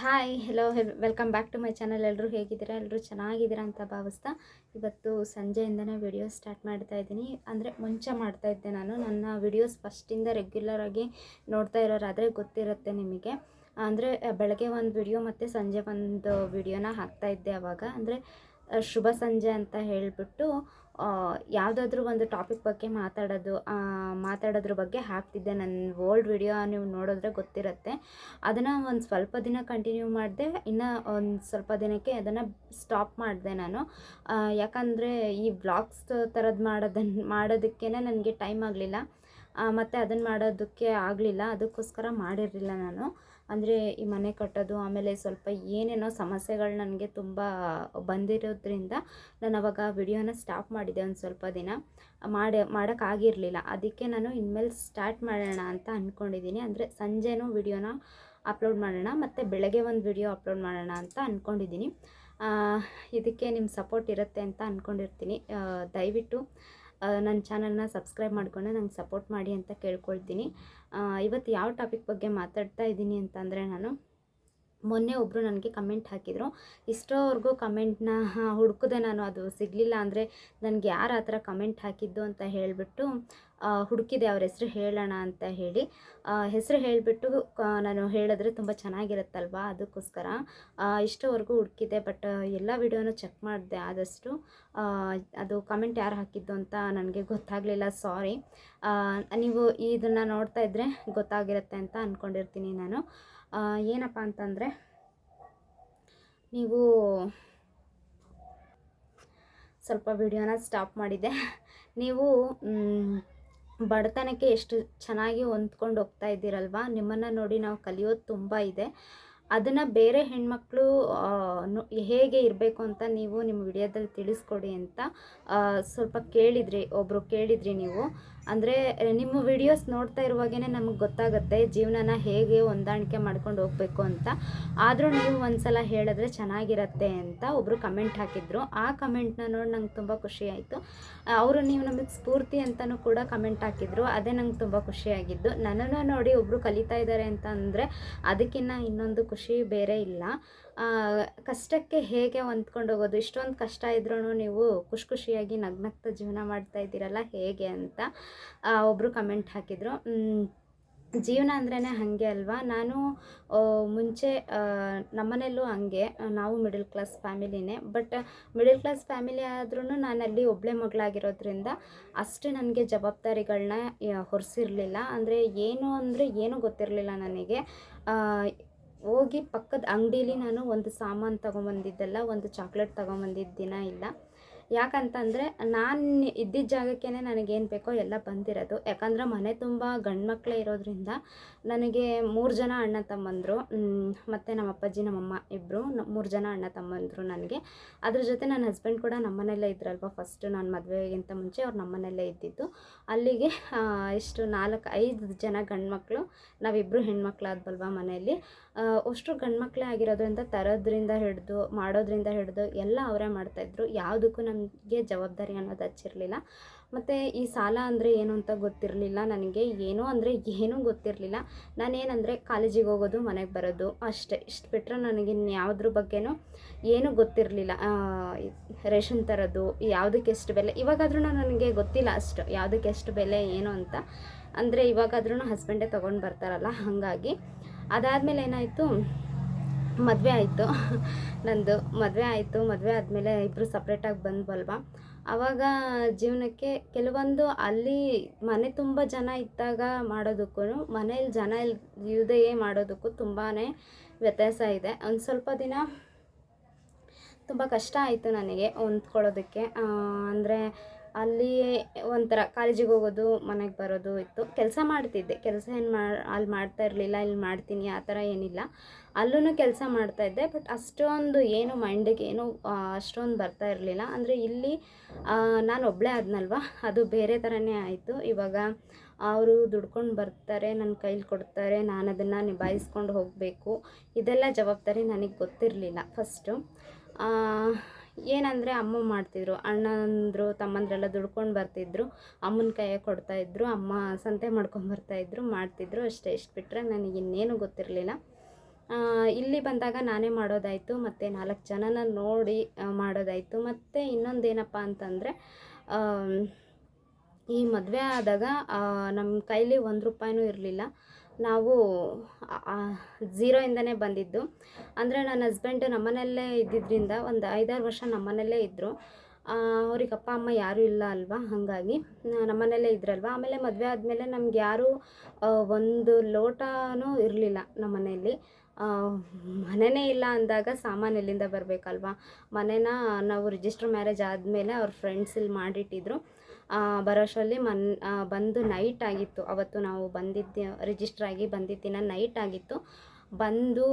Hi hello welcome back to my channel ಎಲ್ಲರೂ ಹೇಗಿದ್ದೀರಾ? ಎಲ್ಲರೂ ಚೆನ್ನಾಗಿದ್ದೀರಾ ಅಂತ ಭಾವಿಸ್ತಾ ಇವತ್ತು ಸಂಜೆಯಿಂದನೇ ವಿಡಿಯೋ ಸ್ಟಾರ್ಟ್ ಮಾಡ್ತಾ ಇದ್ದೀನಿ. ಅಂದರೆ ಮುಂಚೆ ಮಾಡ್ತಾ ಇದ್ದೆ ನಾನು. ನನ್ನ ವಿಡಿಯೋಸ್ ಫಸ್ಟಿಂದ ರೆಗ್ಯುಲರ್ ಆಗಿ ನೋಡ್ತಾ ಇರೋರಾದರೆ ಗೊತ್ತಿರುತ್ತೆ ನಿಮಗೆ. ಅಂದರೆ ಬೆಳಗ್ಗೆ ಒಂದು ವಿಡಿಯೋ ಮತ್ತು ಸಂಜೆ ಒಂದು ವಿಡಿಯೋನ ಹಾಕ್ತಾ ಇದ್ದೆ ಅವಾಗ. ಅಂದರೆ ಶುಭ ಸಂಜೆ ಅಂತ ಹೇಳಿಬಿಟ್ಟು ಯಾವುದಾದ್ರೂ ಒಂದು ಟಾಪಿಕ್ ಬಗ್ಗೆ ಮಾತಾಡೋದು ಮಾತಾಡೋದ್ರ ಬಗ್ಗೆ ಹಾಕ್ತಿದ್ದೆ. ನನ್ನ ಓಲ್ಡ್ ವಿಡಿಯೋ ನೀವು ನೋಡಿದ್ರೆ ಗೊತ್ತಿರುತ್ತೆ. ಅದನ್ನು ಒಂದು ಸ್ವಲ್ಪ ದಿನ ಕಂಟಿನ್ಯೂ ಮಾಡಿದೆ, ಇನ್ನು ಒಂದು ಸ್ವಲ್ಪ ದಿನಕ್ಕೆ ಅದನ್ನು ಸ್ಟಾಪ್ ಮಾಡಿದೆ ನಾನು. ಯಾಕಂದರೆ ಈ ಬ್ಲಾಗ್ಸ್ ಥರದ್ದು ಮಾಡೋದನ್ನ ಮಾಡೋದಕ್ಕೇ ನನಗೆ ಟೈಮ್ ಆಗಲಿಲ್ಲ. ಮತ್ತು ಅದನ್ನು ಮಾಡೋದಕ್ಕೆ ಆಗಲಿಲ್ಲ. ಅದಕ್ಕೋಸ್ಕರ ಮಾಡಿರಲಿಲ್ಲ ನಾನು. ಅಂದರೆ ಈ ಮನೆ ಕಟ್ಟೋದು, ಆಮೇಲೆ ಸ್ವಲ್ಪ ಏನೇನೋ ಸಮಸ್ಯೆಗಳು ನನಗೆ ತುಂಬ ಬಂದಿರೋದ್ರಿಂದ ನಾನು ಅವಾಗ ವಿಡಿಯೋನ ಸ್ಟಾಪ್ ಮಾಡಿದೆ ಒಂದು ಸ್ವಲ್ಪ ದಿನ. ಮಾಡಿ ಮಾಡೋಕ್ಕಾಗಿರಲಿಲ್ಲ ಅದಕ್ಕೆ ನಾನು ಇನ್ಮೇಲೆ ಸ್ಟಾರ್ಟ್ ಮಾಡೋಣ ಅಂತ ಅಂದ್ಕೊಂಡಿದ್ದೀನಿ ಅಂದರೆ ಸಂಜೆನೂ ವಿಡಿಯೋನ ಅಪ್ಲೋಡ್ ಮಾಡೋಣ, ಮತ್ತು ಬೆಳಗ್ಗೆ ಒಂದು ವಿಡಿಯೋ ಅಪ್ಲೋಡ್ ಮಾಡೋಣ ಅಂತ ಅಂದ್ಕೊಂಡಿದ್ದೀನಿ ಇದಕ್ಕೆ ನಿಮ್ಮ ಸಪೋರ್ಟ್ ಇರುತ್ತೆ ಅಂತ ಅಂದ್ಕೊಂಡಿರ್ತೀನಿ ದಯವಿಟ್ಟು ನನ್ನ ಚಾನಲ್ನ ಸಬ್ಸ್ಕ್ರೈಬ್ ಮಾಡಿಕೊಂಡು ನಂಗೆ ಸಪೋರ್ಟ್ ಮಾಡಿ ಅಂತ ಕೇಳ್ಕೊಳ್ತೀನಿ. ಇವತ್ತು ಯಾವ ಟಾಪಿಕ್ ಬಗ್ಗೆ ಮಾತಾಡ್ತಾ ಇದ್ದೀನಿ ಅಂತಂದರೆ ನಾನು ಮೊನ್ನೆ ಒಬ್ಬರು ನನಗೆ ಕಮೆಂಟ್ ಹಾಕಿದರು. ಇಷ್ಟೋವರೆಗೂ ಕಮೆಂಟ್ನ ಹುಡುಕಿದೆ ನಾನು ಅದು ಸಿಗಲಿಲ್ಲ ಅಂದರೆ ನನಗೆ ಯಾರು ಆ ಥರ ಕಮೆಂಟ್ ಹಾಕಿದ್ದು ಅಂತ ಹೇಳಿಬಿಟ್ಟು ಹುಡುಕಿದೆ, ಅವ್ರ ಹೆಸರು ಹೇಳೋಣ ಅಂತ ಹೇಳಿ. ಹೆಸರು ಹೇಳಿಬಿಟ್ಟು ನಾನು ಹೇಳಿದ್ರೆ ತುಂಬ ಚೆನ್ನಾಗಿರುತ್ತಲ್ವಾ? ಅದಕ್ಕೋಸ್ಕರ ಇಷ್ಟವರೆಗೂ ಹುಡುಕಿದೆ, ಬಟ್ ಎಲ್ಲ ವಿಡಿಯೋನು ಚೆಕ್ ಮಾಡಿದೆ ಆದಷ್ಟು ಅದು ಕಮೆಂಟ್ ಯಾರು ಹಾಕಿದ್ದು ಅಂತ ನನಗೆ ಗೊತ್ತಾಗಲಿಲ್ಲ, ಸಾರಿ. ನೀವು ಇದನ್ನು ನೋಡ್ತಾ ಇದ್ದರೆ ಗೊತ್ತಾಗಿರುತ್ತೆ ಅಂತ ಅಂದ್ಕೊಂಡಿರ್ತೀನಿ ನಾನು. ಏನಪ್ಪ ಅಂತಂದರೆ, ನೀವು ಸ್ವಲ್ಪ ವಿಡಿಯೋನ ಸ್ಟಾಪ್ ಮಾಡಿದೆ. ನೀವು ಬಡತನಕ್ಕೆ ಎಷ್ಟು ಚೆನ್ನಾಗಿ ಹೊಂದ್ಕೊಂಡು ಹೋಗ್ತಾ ಇದ್ದೀರಲ್ವಾ? ನಿಮ್ಮನ್ನು ನೋಡಿ ನಾವು ಕಲಿಯೋದು ತುಂಬ ಇದೆ. ಅದನ್ನು ಬೇರೆ ಹೆಣ್ಮಕ್ಳು ಹೇಗೆ ಇರಬೇಕು ಅಂತ ನೀವು ನಿಮ್ಮ ವಿಡಿಯೋದಲ್ಲಿ ತಿಳಿಸ್ಕೊಡಿ ಅಂತ ಸ್ವಲ್ಪ ಕೇಳಿದ್ರಿ ಒಬ್ಬರು ಕೇಳಿದ್ರಿ ನೀವು. ಅಂದರೆ, ನಿಮ್ಮ ವಿಡಿಯೋಸ್ ನೋಡ್ತಾ ಇರುವಾಗೇ ನಮಗೆ ಗೊತ್ತಾಗುತ್ತೆ ಜೀವನನ ಹೇಗೆ ಹೊಂದಾಣಿಕೆ ಮಾಡ್ಕೊಂಡು ಹೋಗಬೇಕು ಅಂತ. ಆದರೂ ನೀವು ಒಂದ್ಸಲ ಹೇಳಿದ್ರೆ ಚೆನ್ನಾಗಿರತ್ತೆ ಅಂತ ಒಬ್ಬರು ಕಮೆಂಟ್ ಹಾಕಿದ್ರು. ಆ ಕಮೆಂಟ್ನ ನೋಡಿ ನಂಗೆ ತುಂಬ ಖುಷಿ ಆಯಿತು. ಅವರು ನೀವು ನಮಗೆ ಸ್ಫೂರ್ತಿ ಅಂತಲೂ ಕೂಡ ಕಮೆಂಟ್ ಹಾಕಿದ್ರು. ಅದೇ ನಂಗೆ ತುಂಬ ಖುಷಿಯಾಗಿದ್ದು ನನ್ನನ್ನು ನೋಡಿ ಒಬ್ಬರು ಕಲಿತಾ ಇದ್ದಾರೆ ಅಂತ ಅಂದರೆ ಅದಕ್ಕಿಂತ ಇನ್ನೊಂದು ಖುಷಿ ಬೇರೆ ಇಲ್ಲ. ಕಷ್ಟಕ್ಕೆ ಹೇಗೆ ಹೊಂದ್ಕೊಂಡು ಹೋಗೋದು ಇಷ್ಟೊಂದು ಕಷ್ಟ ಇದ್ರೂ ನೀವು ಖುಷಿ ಖುಷಿಯಾಗಿ ನಗ್ನಗ್ತಾ ಜೀವನ ಮಾಡ್ತಾ ಇದ್ದೀರಲ್ಲ, ಹೇಗೆ ಅಂತ ಒಬ್ಬರು ಕಮೆಂಟ್ ಹಾಕಿದರು. ಜೀವನ ಅಂದ್ರೇ ಹಾಗೆ ಅಲ್ವಾ? ನಾನು ಮುಂಚೆ ನಮ್ಮನೆಯಲ್ಲೂ ಹಾಗೆ. ನಾವು ಮಿಡಲ್ ಕ್ಲಾಸ್ ಫ್ಯಾಮಿಲಿನೇ ಬಟ್ ಮಿಡಲ್ ಕ್ಲಾಸ್ ಫ್ಯಾಮಿಲಿ ಆದ್ರೂ ನಾನಲ್ಲಿ ಒಬ್ಬಳೆ ಮಗಳಾಗಿರೋದ್ರಿಂದ ಅಷ್ಟು ನನಗೆ ಜವಾಬ್ದಾರಿಗಳನ್ನ ಹೊರಿಸಿರಲಿಲ್ಲ. ಅಂದರೆ ಏನು ಅಂದರೆ ಏನೂ ಗೊತ್ತಿರಲಿಲ್ಲ ನನಗೆ. ಹೋಗಿ ಪಕ್ಕದ ಅಂಗಡೀಲಿ ನಾನು ಒಂದು ಸಾಮಾನು ತೊಗೊಂಬಂದಿದ್ದಲ್ಲ, ಒಂದು ಚಾಕ್ಲೇಟ್ ತೊಗೊಂಬಂದಿದ್ದ ದಿನ ಇಲ್ಲ. ಯಾಕಂತಂದರೆ ನಾನು ಇದ್ದಿದ್ದ ಜಾಗಕ್ಕೇ ನನಗೇನು ಬೇಕೋ ಎಲ್ಲ ಬಂದಿರೋದು. ಯಾಕಂದ್ರೆ ಮನೆ ತುಂಬ ಗಂಡು ಮಕ್ಕಳೇ ಇರೋದ್ರಿಂದ ನನಗೆ ಮೂರು ಜನ ಅಣ್ಣ ತಮ್ಮಂದರು ಮತ್ತು ನಮ್ಮ ಅಪ್ಪಾಜಿ ನಮ್ಮಮ್ಮ ಇಬ್ಬರು ಮೂರು ಜನ ಅಣ್ಣ ತಮ್ಮಂದರು ನನಗೆ. ಅದ್ರ ಜೊತೆ ನನ್ನ ಹಸ್ಬೆಂಡ್ ಕೂಡ ನಮ್ಮನೆಯಲ್ಲೇ ಇದ್ರಲ್ವ ಫಸ್ಟ್ ನಾನು ಮದುವೆಗಿಂತ ಮುಂಚೆ ಅವ್ರು ನಮ್ಮನೆಯಲ್ಲೇ ಇದ್ದಿದ್ದು. ಅಲ್ಲಿಗೆ ಇಷ್ಟು ನಾಲ್ಕು, ಐದು ಜನ ಗಂಡು ಮಕ್ಕಳು ನಾವಿಬ್ಬರು ಹೆಣ್ಮಕ್ಳಾದ್ವಲ್ವ ಮನೆಯಲ್ಲಿ. ಅಷ್ಟು ಗಂಡು ಮಕ್ಕಳೇ ಆಗಿರೋದ್ರಿಂದ ತರೋದ್ರಿಂದ ಹಿಡಿದು, ಮಾಡೋದ್ರಿಂದ ಹಿಡಿದು ಎಲ್ಲ ಅವರೇ ಮಾಡ್ತಾಯಿದ್ರು ಯಾವುದಕ್ಕೂ ನಮಗೆ ಜವಾಬ್ದಾರಿ ಅನ್ನೋದು ಹಚ್ಚಿರಲಿಲ್ಲ. ಮತ್ತು ಈ ಸಾಲ ಅಂದರೆ ಏನು ಅಂತ ಗೊತ್ತಿರಲಿಲ್ಲ ನನಗೆ. ಏನು ಅಂದರೆ ಏನೂ ಗೊತ್ತಿರಲಿಲ್ಲ. ನಾನೇನಂದರೆ ಕಾಲೇಜಿಗೆ ಹೋಗೋದು, ಮನೆಗೆ ಬರೋದು ಅಷ್ಟೇ. ಇಷ್ಟು ಬಿಟ್ಟರೆ ನನಗೆ ಯಾವುದ್ರ ಬಗ್ಗೆನೂ ಏನೂ ಗೊತ್ತಿರಲಿಲ್ಲ. ರೇಷನ್ ತರೋದು, ಯಾವುದಕ್ಕೆ ಎಷ್ಟು ಬೆಲೆ, ಇವಾಗಾದ್ರೂ ನನಗೆ ಗೊತ್ತಿಲ್ಲ ಅಷ್ಟು ಯಾವುದಕ್ಕೆ ಎಷ್ಟು ಬೆಲೆ, ಏನು ಅಂತ. ಅಂದರೆ ಇವಾಗಾದ್ರೂ ಹಸ್ಬೆಂಡೇ ತೊಗೊಂಡು ಬರ್ತಾರಲ್ಲ, ಹಾಗಾಗಿ ಅದಾದಮೇಲೆ ಏನಾಯಿತು? ಮದುವೆ ಆಯಿತು. ನಂದು ಮದುವೆ ಆಯಿತು. ಮದುವೆ ಆದಮೇಲೆ ಇಬ್ಬರು ಸಪ್ರೇಟಾಗಿ ಬಂದ್ವಲ್ವ ಆವಾಗ ಜೀವನಕ್ಕೆ ಕೆಲವೊಂದು ಅಲ್ಲಿ ಮನೆ ತುಂಬ ಜನ ಇದ್ದಾಗ ಮಾಡೋದಕ್ಕೂ ಮನೇಲಿ ಜನ ಇಲ್ ಇಲ್ಲದೆಯೇ ಮಾಡೋದಕ್ಕೂ ತುಂಬಾ ವ್ಯತ್ಯಾಸ ಇದೆ. ಒಂದು ಸ್ವಲ್ಪ ದಿನ ತುಂಬ ಕಷ್ಟ ಆಯಿತು ನನಗೆ ಹೊಂದ್ಕೊಳ್ಳೋದಕ್ಕೆ. ಅಂದರೆ ಅಲ್ಲಿ ಒಂಥರ ಕಾಲೇಜಿಗೆ ಹೋಗೋದು, ಮನೆಗೆ ಬರೋದು ಇತ್ತು. ಕೆಲಸ ಮಾಡ್ತಿದ್ದೆ. ಕೆಲಸ ಏನು ಮಾ, ಅಲ್ಲಿ ಮಾಡ್ತಾ ಇರಲಿಲ್ಲ, ಇಲ್ಲಿ ಮಾಡ್ತೀನಿ, ಆ ಥರ ಏನಿಲ್ಲ. ಅಲ್ಲೂ ಕೆಲಸ ಮಾಡ್ತಾಯಿದ್ದೆ ಬಟ್ ಅಷ್ಟೊಂದು ಏನು ಮೈಂಡಿಗೆ ಏನು ಅಷ್ಟೊಂದು ಬರ್ತಾ ಇರಲಿಲ್ಲ. ಅಂದರೆ ಇಲ್ಲಿ ನಾನು ಒಬ್ಬಳೇ ಆದ್ನಲ್ವ? ಅದು ಬೇರೆ ಥರನೇ ಆಯಿತು. ಇವಾಗ ಅವರು ದುಡ್ಕೊಂಡು ಬರ್ತಾರೆ ನನ್ನ ಕೈಲಿ ಕೊಡ್ತಾರೆ, ನಾನು ಅದನ್ನು ನಿಭಾಯಿಸ್ಕೊಂಡು ಹೋಗಬೇಕು. ಇದೆಲ್ಲ ಜವಾಬ್ದಾರಿ ನನಗೆ ಗೊತ್ತಿರಲಿಲ್ಲ ಫಸ್ಟು. ಏನಂದರೆ ಅಮ್ಮ ಮಾಡ್ತಿದ್ರು, ಅಣ್ಣಂದರು, ತಮ್ಮಂದ್ರೆಲ್ಲ ದುಡ್ಕೊಂಡು ಬರ್ತಿದ್ರು, ಅಮ್ಮನ ಕೈಯಾಗೆ ಕೊಡ್ತಾಯಿದ್ರು ಅಮ್ಮ ಸಂತೆ ಮಾಡ್ಕೊಂಡು ಬರ್ತಾಯಿದ್ರು ಮಾಡ್ತಿದ್ರು ಅಷ್ಟೇ. ಇಷ್ಟು ಬಿಟ್ಟರೆ ನನಗೆ ಇನ್ನೇನು ಗೊತ್ತಿರಲಿಲ್ಲ. ಇಲ್ಲಿ ಬಂದಾಗ ನಾನೇ ಮಾಡೋದಾಯಿತು, ಮತ್ತು ನಾಲ್ಕು ಜನನ ನೋಡಿ ಮಾಡೋದಾಯಿತು. ಮತ್ತು ಇನ್ನೊಂದೇನಪ್ಪ ಅಂತಂದರೆ ಈ ಮದುವೆ ಆದಾಗ ನಮ್ಮ ಕೈಲಿ ಒಂದು ರೂಪಾಯಿನೂ ಇರಲಿಲ್ಲ. ನಾವು ಝೀರೋಯಿಂದನೇ ಬಂದಿದ್ದು. ಅಂದರೆ ನನ್ನ ಹಸ್ಬೆಂಡ್ ನಮ್ಮನೆಯಲ್ಲೇ ಇದ್ದಿದ್ದರಿಂದ ಒಂದು ಐದಾರು ವರ್ಷ ನಮ್ಮನೆಯಲ್ಲೇ ಇದ್ದರು ಅವ್ರಿಗೆ ಅಪ್ಪ, ಅಮ್ಮ ಯಾರೂ ಇಲ್ಲ ಅಲ್ವಾ? ಹಾಗಾಗಿ ನಮ್ಮನೆಯಲ್ಲೇ ಇದ್ರಲ್ವ? ಆಮೇಲೆ ಮದುವೆ ಆದಮೇಲೆ ನಮ್ಗೆ ಯಾರೂ ಒಂದು ಲೋಟನೂ ಇರಲಿಲ್ಲ ನಮ್ಮ ಮನೆಯಲ್ಲಿ ಮನೆಯೇ ಇಲ್ಲ ಅಂದಾಗ ಸಾಮಾನು ಎಲ್ಲಿಂದ ಬರಬೇಕಲ್ವಾ? ಮನೇನ ನಾವು ರಿಜಿಸ್ಟರ್ ಮ್ಯಾರೇಜ್ ಆದಮೇಲೆ ಅವ್ರ ಫ್ರೆಂಡ್ಸ್ ಇಲ್ಲಿ ಮಾಡಿಟ್ಟಿದ್ರು. ಬರೋಷ್ಟರಲ್ಲಿ ಮನ್ ಬಂದು ನೈಟ್ ಆಗಿತ್ತು. ಅವತ್ತು ನಾವು ಬಂದಿದ್ದ ರಿಜಿಸ್ಟರ್ ಆಗಿ ಬಂದಿದ್ದ ದಿನ ನೈಟ್ ಆಗಿತ್ತು. ಬಂದು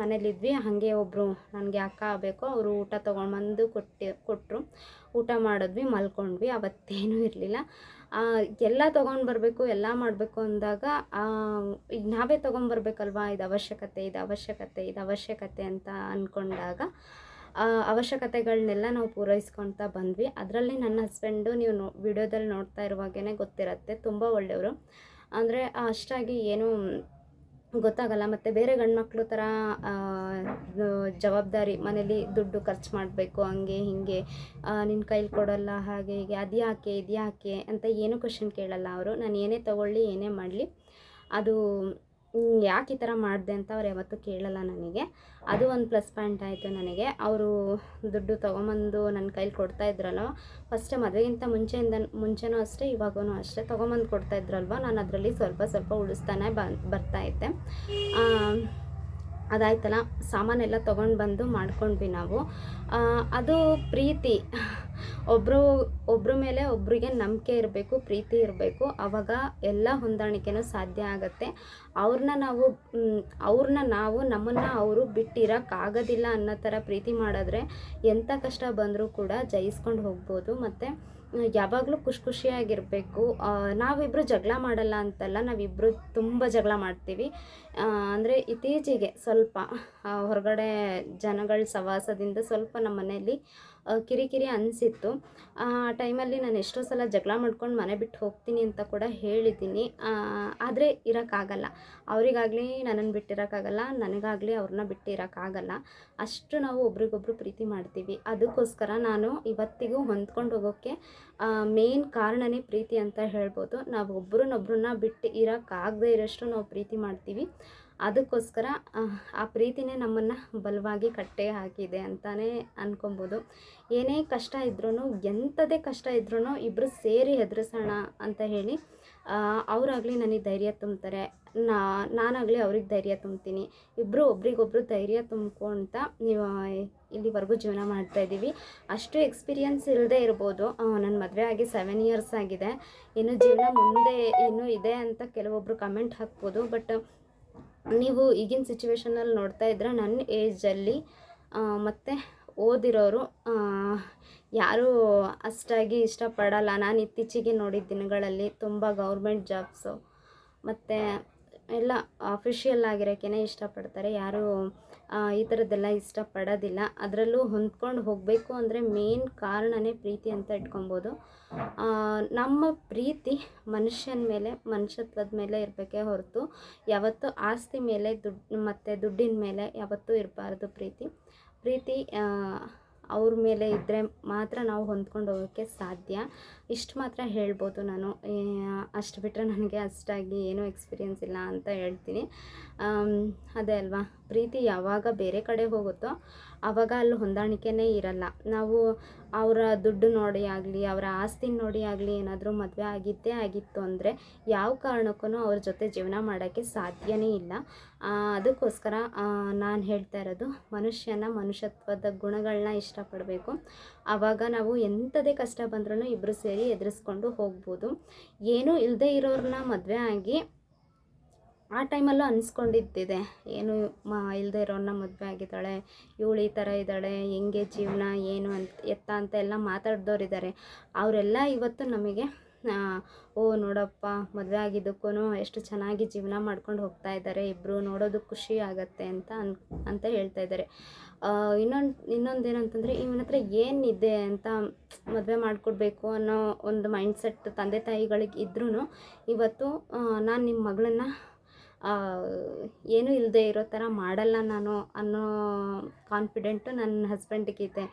ಮನೇಲಿದ್ವಿ. ಹಾಗೆ ಒಬ್ಬರು ನನಗೆ ಅಕ್ಕ ಆಗಬೇಕು ಅವರು ಊಟ ತೊಗೊಂಡ್ಬಂದು ಕೊಟ್ಟು ಕೊಟ್ಟರು ಊಟ ಮಾಡಿದ್ವಿ, ಮಲ್ಕೊಂಡ್ವಿ. ಅವತ್ತೇನೂ ಇರಲಿಲ್ಲ. ಎಲ್ಲ ತೊಗೊಂಡು ಬರಬೇಕು ಎಲ್ಲ ಮಾಡಬೇಕು ಅಂದಾಗ ಈಗ ನಾವೇ ತೊಗೊಂಬರ್ಬೇಕಲ್ವಾ ಇದು ಅವಶ್ಯಕತೆ ಇದು ಅವಶ್ಯಕತೆ ಇದು ಅವಶ್ಯಕತೆ ಅಂತ ಅಂದ್ಕೊಂಡಾಗ ಅವಶ್ಯಕತೆಗಳನ್ನೆಲ್ಲ ನಾವು ಪೂರೈಸ್ಕೊಳ್ತಾ ಬಂದ್ವಿ. ಅದರಲ್ಲಿ ನನ್ನ ಹಸ್ಬೆಂಡು ನೀವು ನೋ, ವಿಡಿಯೋದಲ್ಲಿ ನೋಡ್ತಾ ಇರುವಾಗೇ ಗೊತ್ತಿರುತ್ತೆ, ತುಂಬ ಒಳ್ಳೆಯವರು. ಅಂದರೆ ಅಷ್ಟಾಗಿ ಏನೂ ಗೊತ್ತಾಗಲ್ಲ, ಮತ್ತು ಬೇರೆ ಗಂಡ್ಮಕ್ಳು ಥರ ಜವಾಬ್ದಾರಿ ಮನೇಲಿ ದುಡ್ಡು ಖರ್ಚು ಮಾಡಬೇಕು, ಹಂಗೆ ಹಿಂಗೆ ನಿನ್ನ ಕೈಲಿ ಕೊಡೋಲ್ಲ, ಹಾಗೆ ಹೀಗೆ, ಅದು ಯಾಕೆ, ಇದು ಯಾಕೆ ಅಂತ ಏನೂ ಕ್ವಶನ್ ಕೇಳಲ್ಲ ಅವರು. ನಾನು ಏನೇ ತೊಗೊಳ್ಳಿ, ಏನೇ ಮಾಡಲಿ. ಅದು ಯಾಕೆ ಈ ಥರ ಮಾಡಿದೆ ಅಂತ ಅವ್ರು ಯಾವತ್ತೂ ಕೇಳಲ್ಲ ನನಗೆ. ಅದು ಒಂದು ಪ್ಲಸ್ ಪಾಯಿಂಟ್ ಆಯಿತು ನನಗೆ. ಅವರು ದುಡ್ಡು ತೊಗೊಂಬಂದು ನನ್ನ ಕೈಲಿ ಕೊಡ್ತಾ ಇದ್ರಲ್ವ ಫಸ್ಟ್ ಮದುವೆಗಿಂತ ಮುಂಚೆಯಿಂದ, ಮುಂಚೆನೂ ಅಷ್ಟೇ ಇವಾಗೂ ಅಷ್ಟೇ ತೊಗೊಂಬಂದು ಕೊಡ್ತಾ ಇದ್ರಲ್ವ, ನಾನು ಅದರಲ್ಲಿ ಸ್ವಲ್ಪ ಸ್ವಲ್ಪ ಉಳಿಸ್ತಾನೆ ಬರ್ತಾ ಇದ್ದೆ. ಅದಾಯ್ತಲ್ಲ, ಸಾಮಾನೆಲ್ಲ ತೊಗೊಂಡು ಬಂದು ಮಾಡ್ಕೊಂಡ್ವಿ ನಾವು. ಅದು ಪ್ರೀತಿ. ಒಬ್ಬರು ಒಬ್ಬರ ಮೇಲೆ ಒಬ್ಬರಿಗೆ ನಂಬಿಕೆ ಇರಬೇಕು, ಪ್ರೀತಿ ಇರಬೇಕು ಆವಾಗ ಎಲ್ಲ ಹೊಂದಾಣಿಕೆನೂ ಸಾಧ್ಯ ಆಗುತ್ತೆ. ಅವ್ರನ್ನ ನಾವು ಅವ್ರನ್ನ ನಾವು ನಮ್ಮನ್ನು ಅವರು ಬಿಟ್ಟಿರೋಕ್ಕಾಗೋದಿಲ್ಲ ಅನ್ನೋ ಥರ ಪ್ರೀತಿ ಮಾಡಿದ್ರೆ ಎಂಥ ಕಷ್ಟ ಬಂದರೂ ಕೂಡ ಜಯಿಸ್ಕೊಂಡು ಹೋಗ್ಬೋದು. ಮತ್ತು ಯಾವಾಗಲೂ ಖುಷಿ ಖುಷಿಯಾಗಿರಬೇಕು. ನಾವಿಬ್ಬರು ಜಗಳ ಮಾಡಲ್ಲ ಅಂತಲ್ಲ ನಾವಿಬ್ಬರು ತುಂಬ ಜಗಳ ಮಾಡ್ತೀವಿ. ಅಂದರೆ ಇತ್ತೀಚೆಗೆ ಸ್ವಲ್ಪ ಹೊರಗಡೆ ಜನಗಳ ಸವಾಸದಿಂದ ಸ್ವಲ್ಪ ನಮ್ಮ ಮನೆಯಲ್ಲಿ ಕಿರಿಕಿರಿ ಅನಿಸಿತ್ತು. ಆ ಟೈಮಲ್ಲಿ ನಾನು ಎಷ್ಟೋ ಸಲ ಜಗಳ ಮಾಡ್ಕೊಂಡು ಮನೆ ಬಿಟ್ಟು ಹೋಗ್ತೀನಿ ಅಂತ ಕೂಡ ಹೇಳಿದ್ದೀನಿ. ಆದರೆ ಇರೋಕ್ಕಾಗಲ್ಲ. ಅವರಿಗಾಗಲಿ ನನ್ನನ್ನು ಬಿಟ್ಟಿರೋಕ್ಕಾಗಲ್ಲ ನನಗಾಗಲಿ ಅವ್ರನ್ನ ಬಿಟ್ಟು ಇರೋಕ್ಕಾಗಲ್ಲ. ಅಷ್ಟು ನಾವು ಒಬ್ರಿಗೊಬ್ರು ಪ್ರೀತಿ ಮಾಡ್ತೀವಿ. ಅದಕ್ಕೋಸ್ಕರ ನಾನು ಇವತ್ತಿಗೂ ಹೊಂದ್ಕೊಂಡು ಹೋಗೋಕ್ಕೆ ಮೇನ್ ಕಾರಣನೇ ಪ್ರೀತಿ ಅಂತ ಹೇಳ್ಬೋದು. ನಾವು ಒಬ್ರನ್ನೊಬ್ರನ್ನ ಬಿಟ್ಟು ಇರೋಕ್ಕಾಗದೇ ಇರೋಷ್ಟು ನಾವು ಪ್ರೀತಿ ಮಾಡ್ತೀವಿ. ಅದಕ್ಕೋಸ್ಕರ ಆ, ಪ್ರೀತಿನೇ ನಮ್ಮನ್ನು ಬಲವಾಗಿ ಕಟ್ಟೆ ಹಾಕಿದೆ ಅಂತಲೇ ಅನ್ಕೊಬೋದು. ಏನೇ ಕಷ್ಟ ಇದ್ರೂ ಎಂಥದೇ ಕಷ್ಟ ಇದ್ರೂ ಇಬ್ಬರು ಸೇರಿ ಹೆದರಿಸೋಣ ಅಂತ ಹೇಳಿ ಅವರಾಗಲಿ ನನಗೆ ಧೈರ್ಯ ತುಂಬ್ತಾರೆ. ನಾ ನಾನಾಗಲಿ ಅವ್ರಿಗೆ ಧೈರ್ಯ ತುಂಬ್ತೀನಿ. ಇಬ್ಬರು ಒಬ್ರಿಗೊಬ್ರು ಧೈರ್ಯ ತುಂಬ್ಕೊಂತ ನೀವು ಇಲ್ಲಿವರೆಗೂ ಜೀವನ ಮಾಡ್ತಾ ಇದ್ದೀವಿ. ಅಷ್ಟು ಎಕ್ಸ್ಪೀರಿಯನ್ಸ್ ಇಲ್ಲದೆ ಇರ್ಬೋದು. ನನ್ನ ಮದುವೆ ಆಗಿ ಸೆವೆನ್ ಇಯರ್ಸ್ ಆಗಿದೆ. ಇನ್ನು ಜೀವನ ಮುಂದೆ ಇನ್ನೂ ಇದೆ ಅಂತ ಕೆಲವೊಬ್ಬರು ಕಮೆಂಟ್ ಹಾಕ್ಬೋದು. ಬಟ್ ನೀವು ಈಗಿನ ಸಿಚುವೇಶನಲ್ಲಿ ನೋಡ್ತಾ ಇದ್ರೆ ನನ್ನ ಏಜಲ್ಲಿ ಮತ್ತು ಓದಿರೋರು ಯಾರೂ ಅಷ್ಟಾಗಿ ಇಷ್ಟಪಡಲ್ಲ. ನಾನು ಇತ್ತೀಚೆಗೆ ನೋಡಿದ ದಿನಗಳಲ್ಲಿ ತುಂಬ ಗೌರ್ಮೆಂಟ್ ಜಾಬ್ಸು ಮತ್ತು ಎಲ್ಲ ಅಫಿಷಿಯಲ್ ಆಗಿರೋಕ್ಕೇ ಇಷ್ಟಪಡ್ತಾರೆ. ಯಾರೂ ಈ ಥರದ್ದೆಲ್ಲ ಇಷ್ಟಪಡೋದಿಲ್ಲ. ಅದರಲ್ಲೂ ಹೊಂದ್ಕೊಂಡು ಹೋಗಬೇಕು ಅಂದರೆ ಮೇನ್ ಕಾರಣನೇ ಪ್ರೀತಿ ಅಂತ ಇಟ್ಕೊಬೋದು. ನಮ್ಮ ಪ್ರೀತಿ ಮನುಷ್ಯನ ಮೇಲೆ, ಮನುಷ್ಯತ್ವದ ಮೇಲೆ ಇರಬೇಕೇ ಹೊರತು ಯಾವತ್ತೂ ಆಸ್ತಿ ಮೇಲೆ ದುಡ್ಡು ಮತ್ತು ದುಡ್ಡಿನ ಮೇಲೆ ಯಾವತ್ತೂ ಇರಬಾರ್ದು ಪ್ರೀತಿ. ಪ್ರೀತಿ ಅವ್ರ ಮೇಲೆ ಇದ್ದರೆ ಮಾತ್ರ ನಾವು ಹೊಂದ್ಕೊಂಡು ಹೋಗೋಕ್ಕೆ ಸಾಧ್ಯ. ಇಷ್ಟು ಮಾತ್ರ ಹೇಳ್ಬೋದು ನಾನು. ಅಷ್ಟು ಬಿಟ್ಟರೆ ನನಗೆ ಅಷ್ಟಾಗಿ ಏನೂ ಎಕ್ಸ್ಪೀರಿಯೆನ್ಸ್ ಇಲ್ಲ ಅಂತ ಹೇಳ್ತೀನಿ. ಅದೇ ಅಲ್ವಾ? ಪ್ರೀತಿ ಯಾವಾಗ ಬೇರೆ ಕಡೆ ಹೋಗುತ್ತೋ ಆವಾಗ ಅಲ್ಲಿ ಹೊಂದಾಣಿಕೆನೇ ಇರಲ್ಲ. ನಾವು ಅವರ ದುಡ್ಡು ನೋಡಿ ಆಗಲಿ, ಅವರ ಆಸ್ತಿ ನೋಡಿ ಆಗಲಿ ಏನಾದರೂ ಮದುವೆ ಆಗಿದ್ದೇ ಆಗಿತ್ತು ಅಂದರೆ ಯಾವ ಕಾರಣಕ್ಕೂ ಅವ್ರ ಜೊತೆ ಜೀವನ ಮಾಡೋಕ್ಕೆ ಸಾಧ್ಯವೇ ಇಲ್ಲ. ಅದಕ್ಕೋಸ್ಕರ ನಾನು ಹೇಳ್ತಾ ಇರೋದು ಮನುಷ್ಯನ ಮನುಷ್ಯತ್ವದ ಗುಣಗಳನ್ನ ಇಷ್ಟಪಡಬೇಕು. ಆವಾಗ ನಾವು ಎಂಥದೇ ಕಷ್ಟ ಬಂದ್ರೂ ಇಬ್ಬರು ಸೇರಿ ಎದುರಿಸ್ಕೊಂಡು ಹೋಗ್ಬೋದು. ಏನೂ ಇಲ್ಲದೆ ಇರೋರನ್ನ ಮದುವೆ ಆಗಿ ಆ ಟೈಮಲ್ಲೂ ಅನಿಸ್ಕೊಂಡಿದ್ದಿದೆ. ಏನು ಮಾ ಇಲ್ಲದೆ ಇರೋನ್ನ ಮದುವೆ ಆಗಿದ್ದಾಳೆ, ಇವಳು ಈ ಥರ ಇದ್ದಾಳೆ, ಹೆಂಗೆ ಜೀವನ, ಏನು ಅಂತ, ಎತ್ತ ಅಂತ ಎಲ್ಲ ಮಾತಾಡ್ದವ್ರಿದ್ದಾರೆ ಅವರೆಲ್ಲ ಇವತ್ತು ನಮಗೆ ಓ ನೋಡಪ್ಪ, ಮದುವೆ ಆಗಿದ್ದಕ್ಕೂ ಎಷ್ಟು ಚೆನ್ನಾಗಿ ಜೀವನ ಮಾಡ್ಕೊಂಡು ಹೋಗ್ತಾ ಇದ್ದಾರೆ. ಇಬ್ಬರು ನೋಡೋದಕ್ಕೆ ಖುಷಿ ಆಗತ್ತೆ ಅಂತ ಅನ್, ಅಂತ ಹೇಳ್ತಾ ಇದ್ದಾರೆ. ಇನ್ನೊಂದು ಇನ್ನೊಂದು ಏನಂತಂದರೆ ಇವನ ಹತ್ರ ಏನಿದೆ ಅಂತ ಮದುವೆ ಮಾಡಿಕೊಡ್ಬೇಕು ಅನ್ನೋ ಒಂದು ಮೈಂಡ್ಸೆಟ್ ತಂದೆ ತಾಯಿಗಳಿಗೆ ಇದ್ರೂ ಇವತ್ತು ನಾನು ನಿಮ್ಮ ಮಗಳನ್ನ ಏನೂ ಇಲ್ಲದೆ ಇರೋ ಥರ ಮಾಡಲ್ಲ ನಾನು ಅನ್ನೋ ಕಾನ್ಫಿಡೆಂಟು ನನ್ನ ಹಸ್ಬೆಂಡಿಗಿದೆ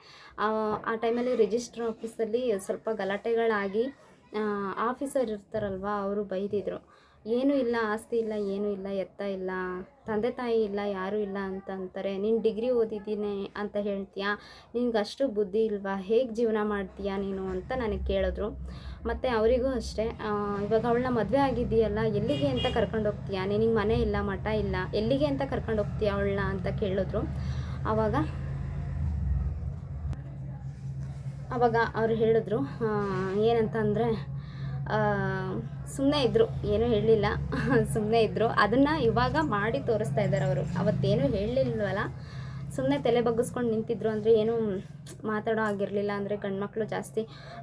ಆ ಟೈಮಲ್ಲಿ ರಿಜಿಸ್ಟ್ರ್ ಆಫೀಸಲ್ಲಿ ಸ್ವಲ್ಪ ಗಲಾಟೆಗಳಾಗಿ ಆಫೀಸರ್ ಇರ್ತಾರಲ್ವ, ಅವರು ಬೈದಿದ್ರು. ಏನೂ ಇಲ್ಲ, ಆಸ್ತಿ ಇಲ್ಲ, ಏನೂ ಇಲ್ಲ, ಎತ್ತ ಇಲ್ಲ, ತಂದೆ ತಾಯಿ ಇಲ್ಲ, ಯಾರೂ ಇಲ್ಲ ಅಂತ ಅಂತಾರೆ. ನೀನು ಡಿಗ್ರಿ ಓದಿದ್ದೀನಿ ಅಂತ ಹೇಳ್ತೀಯಾ? ನಿನ್ಗೆ ಅಷ್ಟು ಬುದ್ಧಿ ಇಲ್ವಾ? ಹೇಗೆ ಜೀವನ ಮಾಡ್ತೀಯಾ ನೀನು ಅಂತ ನನಗೆ ಕೇಳಿದ್ರು. ಮತ್ತು ಅವರಿಗೂ ಅಷ್ಟೇ ಇವಾಗ ಅವಳನ್ನ ಮದುವೆ ಆಗಿದ್ದೀಯಲ್ಲ, ಎಲ್ಲಿಗೆ ಅಂತ ಕರ್ಕೊಂಡು ಹೋಗ್ತೀಯಾ? ನಿನಗೆ ಮನೆ ಇಲ್ಲ, ಮಠ ಇಲ್ಲ, ಎಲ್ಲಿಗೆ ಅಂತ ಕರ್ಕೊಂಡು ಹೋಗ್ತೀಯಾ ಅವಳನ್ನ ಅಂತ ಕೇಳಿದ್ರು. ಆವಾಗ ಆವಾಗ ಅವ್ರು ಹೇಳಿದ್ರು ಏನಂತಂದರೆ ಸುಮ್ಮನೆ ಇದ್ದರು ಏನೂ ಹೇಳಲಿಲ್ಲ ಸುಮ್ಮನೆ ಇದ್ದರು ಅದನ್ನು ಇವಾಗ ಮಾಡಿ ತೋರಿಸ್ತಾ ಇದ್ದಾರೆ ಅವರು. ಅವತ್ತೇನು ಹೇಳಲಿಲ್ವಲ್ಲ ಸುಮ್ಮನೆ ತಲೆ ಬಗ್ಗಿಸ್ಕೊಂಡು ನಿಂತಿದ್ರು ಅಂದರೆ ಏನು ಮಾತಾಡೋ ಆಗಿರಲಿಲ್ಲ ಅಂದರೆ ಗಂಡ್ಮಕ್ಳು ಜಾಸ್ತಿ.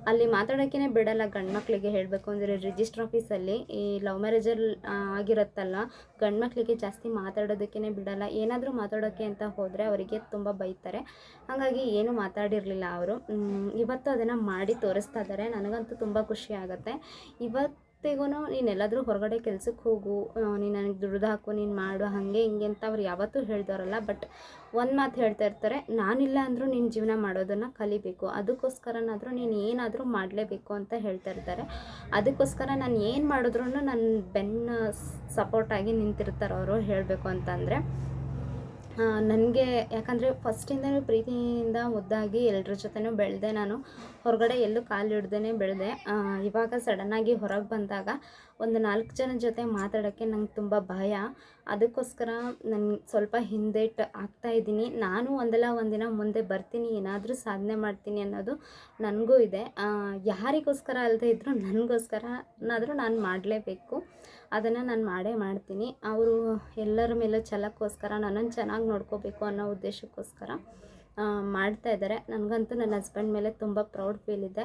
ಅಲ್ಲಿ ಮಾತಾಡೋಕ್ಕೇ ಬಿಡಲ್ಲ ಗಂಡ್ಮಕ್ಳಿಗೆ ಹೇಳಬೇಕು ಅಂದರೆ ರಿಜಿಸ್ಟ್ರ್ ಆಫೀಸಲ್ಲಿ ಈ ಲವ್ ಮ್ಯಾರೇಜಲ್ಲಿ ಆಗಿರುತ್ತಲ್ಲ ಗಂಡ್ಮಕ್ಳಿಗೆ ಜಾಸ್ತಿ ಮಾತಾಡೋದಕ್ಕೇ ಬಿಡಲ್ಲ. ಏನಾದರೂ ಮಾತಾಡೋಕ್ಕೆ ಅಂತ ಹೋದರೆ ಅವರಿಗೆ ತುಂಬ ಬೈತಾರೆ. ಹಾಗಾಗಿ ಏನು ಮಾತಾಡಿರಲಿಲ್ಲ ಅವರು. ಇವತ್ತು ಅದನ್ನು ಮಾಡಿ ತೋರಿಸ್ತಾ ಇದ್ದಾರೆ. ನನಗಂತೂ ತುಂಬ ಖುಷಿ ಆಗುತ್ತೆ. ಇವತ್ತಿಗೂ ನೀನು ಎಲ್ಲಾದರೂ ಹೊರಗಡೆ ಕೆಲ್ಸಕ್ಕೆ ಹೋಗು. ನೀನು ನನಗೆ ದುಡ್ದು ಹಾಕು, ನೀನು ಮಾಡು, ಹಾಗೆ ಹಿಂಗೆ ಅಂತ ಅವ್ರು ಯಾವತ್ತೂ ಹೇಳ್ದವ್ರಲ್ಲ. ಬಟ್ ಒಂದು ಮಾತು ಹೇಳ್ತಾ ಇರ್ತಾರೆ, ನಾನಿಲ್ಲ ಅಂದರೂ ನೀನು ಜೀವನ ಮಾಡೋದನ್ನು ಕಲಿಬೇಕು. ಅದಕ್ಕೋಸ್ಕರನಾದರೂ ನೀನು ಏನಾದರೂ ಮಾಡಲೇಬೇಕು ಅಂತ ಹೇಳ್ತಾ ಇರ್ತಾರೆ. ಅದಕ್ಕೋಸ್ಕರ ನಾನು ಏನು ಮಾಡಿದ್ರು ನನ್ನ ಬೆನ್ನ ಸಪೋರ್ಟಾಗಿ ನಿಂತಿರ್ತಾರೆ ಅವರು ಹೇಳಬೇಕು ಅಂತಂದರೆ ನನಗೆ ಯಾಕಂದರೆ ಫಸ್ಟಿಂದನೂ ಪ್ರೀತಿಯಿಂದ ಮುದ್ದಾಗಿ ಎಲ್ಲರ ಜೊತೆನೂ ಬೆಳೆದೆ ನಾನು. ಹೊರಗಡೆ ಎಲ್ಲೂ ಕಾಲು ಹಿಡ್ದೇ ಬೆಳೆದೆ. ಇವಾಗ ಸಡನ್ನಾಗಿ ಹೊರಗೆ ಬಂದಾಗ ಒಂದು ನಾಲ್ಕು ಜನ ಜೊತೆ ಮಾತಾಡೋಕ್ಕೆ ನಂಗೆ ತುಂಬ ಭಯ. ಅದಕ್ಕೋಸ್ಕರ ನಾನು ಸ್ವಲ್ಪ ಹಿಂದೇಟ್ ಆಗ್ತಾ ಇದ್ದೀನಿ. ನಾನು ಒಂದಲ್ಲ ಒಂದಿನ ಮುಂದೆ ಬರ್ತೀನಿ, ಏನಾದರೂ ಸಾಧನೆ ಮಾಡ್ತೀನಿ ಅನ್ನೋದು ನನಗೂ ಇದೆ. ಯಾರಿಗೋಸ್ಕರ ಅಲ್ಲದೆ ಇದ್ದರೂ ನನಗೋಸ್ಕರನಾದರೂ ನಾನು ಮಾಡಲೇಬೇಕು. ಅದನ್ನು ನಾನು ಮಾಡೇ ಮಾಡ್ತೀನಿ. ಅವರು ಎಲ್ಲರ ಮೇಲೆ ಛಲಕ್ಕೋಸ್ಕರ ನನ್ನನ್ನು ಚೆನ್ನಾಗಿ ನೋಡ್ಕೋಬೇಕು ಅನ್ನೋ ಉದ್ದೇಶಕ್ಕೋಸ್ಕರ ಮಾಡ್ತಾ ಇದ್ದಾರೆ ನನಗಂತೂ ನನ್ನ ಹಸ್ಬೆಂಡ್ ಮೇಲೆ ತುಂಬ ಪ್ರೌಡ್ ಫೀಲ್ ಇದೆ.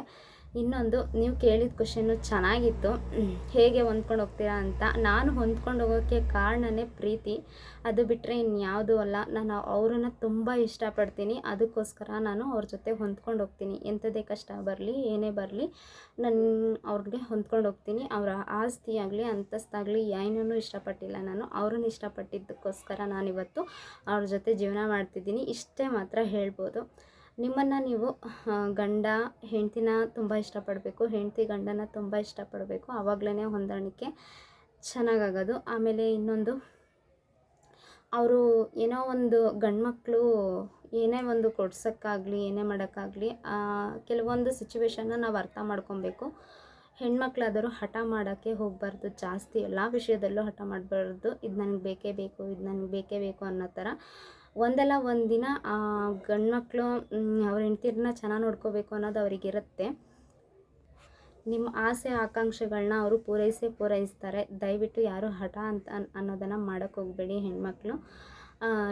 ಇನ್ನೊಂದು, ನೀವು ಕೇಳಿದ ಕ್ವಶನ್ನು ಚೆನ್ನಾಗಿತ್ತು. ಹೇಗೆ ಹೊಂದ್ಕೊಂಡು ಹೋಗ್ತೀರಾ ಅಂತ. ನಾನು ಹೊಂದ್ಕೊಂಡು ಹೋಗೋಕ್ಕೆ ಕಾರಣನೇ ಪ್ರೀತಿ. ಅದು ಬಿಟ್ಟರೆ ಇನ್ಯಾವುದೂ ಅಲ್ಲ. ನಾನು ಅವರನ್ನು ತುಂಬ ಇಷ್ಟಪಡ್ತೀನಿ. ಅದಕ್ಕೋಸ್ಕರ ನಾನು ಅವ್ರ ಜೊತೆ ಹೊಂದ್ಕೊಂಡು ಹೋಗ್ತೀನಿ. ಎಂಥದೇ ಕಷ್ಟ ಬರಲಿ, ಏನೇ ಬರಲಿ, ನಾನು ಅವ್ರಿಗೆ ಹೊಂದ್ಕೊಂಡು ಹೋಗ್ತೀನಿ. ಅವರ ಆಸ್ತಿ ಆಗಲಿ ಅಂತಸ್ತಾಗಲಿ ಏನೂ ಇಷ್ಟಪಟ್ಟಿಲ್ಲ ನಾನು. ಅವ್ರನ್ನ ಇಷ್ಟಪಟ್ಟಿದ್ದಕ್ಕೋಸ್ಕರ ನಾನಿವತ್ತು ಅವ್ರ ಜೊತೆ ಜೀವನ ಮಾಡ್ತಿದ್ದೀನಿ. ಇಷ್ಟೇ ಮಾತ್ರ ಹೇಳ್ಬೋದು. ನಿಮ್ಮನ್ನು ನೀವು ಗಂಡ, ಹೆಂಡತಿನ ತುಂಬ ಇಷ್ಟಪಡಬೇಕು. ಹೆಂಡತಿ ಗಂಡನ ತುಂಬ ಇಷ್ಟಪಡಬೇಕು. ಆವಾಗಲೇ ಹೊಂದಾಣಿಕೆ ಚೆನ್ನಾಗಾಗೋದು. ಆಮೇಲೆ ಇನ್ನೊಂದು, ಅವರು ಏನೋ ಒಂದು ಗಂಡ್ಮಕ್ಳು ಏನೇ ಒಂದು ಕೊಡ್ಸೋಕ್ಕಾಗಲಿ, ಏನೇ ಮಾಡೋಕ್ಕಾಗಲಿ ಕೆಲವೊಂದು ಸಿಚುವೇಶನ್ನ ನಾವು ಅರ್ಥ ಮಾಡ್ಕೊಬೇಕು. ಹೆಣ್ಮಕ್ಳಾದರೂ ಹಠ ಮಾಡೋಕ್ಕೆ ಹೋಗಬಾರ್ದು. ಜಾಸ್ತಿ ಎಲ್ಲ ವಿಷಯದಲ್ಲೂ ಹಠ ಮಾಡಬಾರ್ದು. ಇದು ನನಗೆ ಬೇಕೇ ಬೇಕು, ಇದು ನನಗೆ ಬೇಕೇ ಬೇಕು ಅನ್ನೋ ಥರ. ಒಂದಲ್ಲ ಒಂದಿನ ಆ ಗಂಡ್ಮಕ್ಳು ಅವ್ರ ಹೆಂಡ್ತಿರನ್ನ ಚೆನ್ನಾಗಿ ನೋಡ್ಕೋಬೇಕು ಅನ್ನೋದು ಅವರಿಗಿರುತ್ತೆ. ನಿಮ್ಮ ಆಸೆ ಆಕಾಂಕ್ಷೆಗಳನ್ನ ಅವರು ಪೂರೈಸೇ ಪೂರೈಸ್ತಾರೆ. ದಯವಿಟ್ಟು ಯಾರು ಹಠ ಅಂತ ಅನ್- ಅನ್ನೋದನ್ನು ಮಾಡೋಕ್ಕೆ ಹೋಗಬೇಡಿ ಹೆಣ್ಮಕ್ಳು.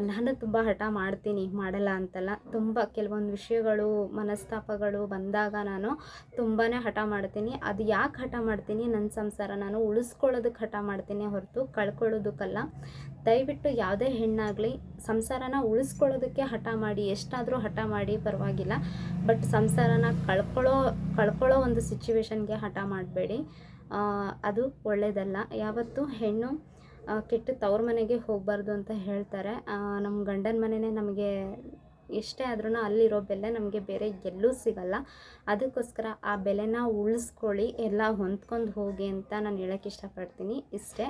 ನಾನು ತುಂಬ ಹಠ ಮಾಡ್ತೀನಿ, ಮಾಡಲ್ಲ ಅಂತಲ್ಲ. ತುಂಬ ಕೆಲವೊಂದು ವಿಷಯಗಳು, ಮನಸ್ತಾಪಗಳು ಬಂದಾಗ ನಾನು ತುಂಬಾ ಹಠ ಮಾಡ್ತೀನಿ. ಅದು ಯಾಕೆ ಹಠ ಮಾಡ್ತೀನಿ? ನನ್ನ ಸಂಸಾರ ನಾನು ಉಳಿಸ್ಕೊಳ್ಳೋದಕ್ಕೆ ಹಠ ಮಾಡ್ತೀನಿ ಹೊರತು ಕಳ್ಕೊಳ್ಳೋದಕ್ಕಲ್ಲ. ದಯವಿಟ್ಟು ಯಾವುದೇ ಹೆಣ್ಣಾಗಲಿ ಸಂಸಾರನ ಉಳಿಸ್ಕೊಳ್ಳೋದಕ್ಕೆ ಹಠ ಮಾಡಿ, ಎಷ್ಟಾದರೂ ಹಠ ಮಾಡಿ ಪರವಾಗಿಲ್ಲ. ಬಟ್ ಸಂಸಾರನ ಕಳ್ಕೊಳ್ಳೋ ಕಳ್ಕೊಳ್ಳೋ ಒಂದು ಸಿಚುವೇಶನ್ಗೆ ಹಠ ಮಾಡಬೇಡಿ. ಅದು ಒಳ್ಳೆಯದಲ್ಲ ಯಾವತ್ತೂ ಹೆಣ್ಣು ಕೆಟ್ಟು ತವ್ರ ಮನೆಗೆ ಹೋಗಬಾರ್ದು ಅಂತ ಹೇಳ್ತಾರೆ. ನಮ್ಮ ಗಂಡನ ಮನೆಯೇ ನಮಗೆ ಎಷ್ಟೇ ಆದ್ರೂ ಅಲ್ಲಿರೋ ಬೆಲೆ ನಮಗೆ ಬೇರೆ ಎಲ್ಲೂ ಸಿಗಲ್ಲ. ಅದಕ್ಕೋಸ್ಕರ ಆ ಬೆಲೆನ ಉಳಿಸ್ಕೊಳ್ಳಿ, ಎಲ್ಲ ಹೊಂದ್ಕೊಂಡು ಹೋಗಿ ಅಂತ ನಾನು ಹೇಳೋಕ್ಕೆ ಇಷ್ಟಪಡ್ತೀನಿ ಇಷ್ಟೇ.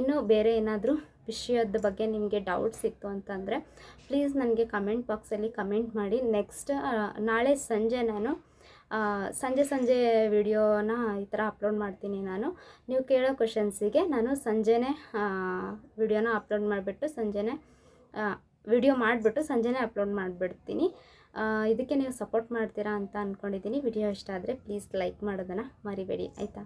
ಇನ್ನೂ ಬೇರೆ ಏನಾದರೂ ವಿಷಯದ ಬಗ್ಗೆ ನಿಮಗೆ ಡೌಟ್ಸ್ ಇತ್ತು ಅಂತಂದರೆ ಪ್ಲೀಸ್ ನನಗೆ ಕಮೆಂಟ್ ಬಾಕ್ಸಲ್ಲಿ ಕಮೆಂಟ್ ಮಾಡಿ. ನೆಕ್ಸ್ಟ್ ನಾಳೆ ಸಂಜೆ ನಾನು ಸಂಜೆ ಸಂಜೆ ವಿಡಿಯೋನ ಈ ಥರ ಅಪ್ಲೋಡ್ ಮಾಡ್ತೀನಿ ನಾನು. ನೀವು ಕೇಳೋ ಕ್ವಶನ್ಸಿಗೆ ನಾನು ಸಂಜೆನೇ ವಿಡಿಯೋನ ಅಪ್ಲೋಡ್ ಮಾಡಿಬಿಟ್ಟು ಸಂಜೆನೇ ವಿಡಿಯೋ ಮಾಡಿಬಿಟ್ಟು ಸಂಜೆನೇ ಅಪ್ಲೋಡ್ ಮಾಡಿಬಿಡ್ತೀನಿ. ಇದಕ್ಕೆ ನೀವು ಸಪೋರ್ಟ್ ಮಾಡ್ತೀರಾ ಅಂತ ಅಂದ್ಕೊಂಡಿದ್ದೀನಿ ವಿಡಿಯೋ ಇಷ್ಟ ಆದರೆ ಪ್ಲೀಸ್ ಲೈಕ್ ಮಾಡೋದನ್ನು ಮರಿಬೇಡಿ. ಆಯಿತಾ?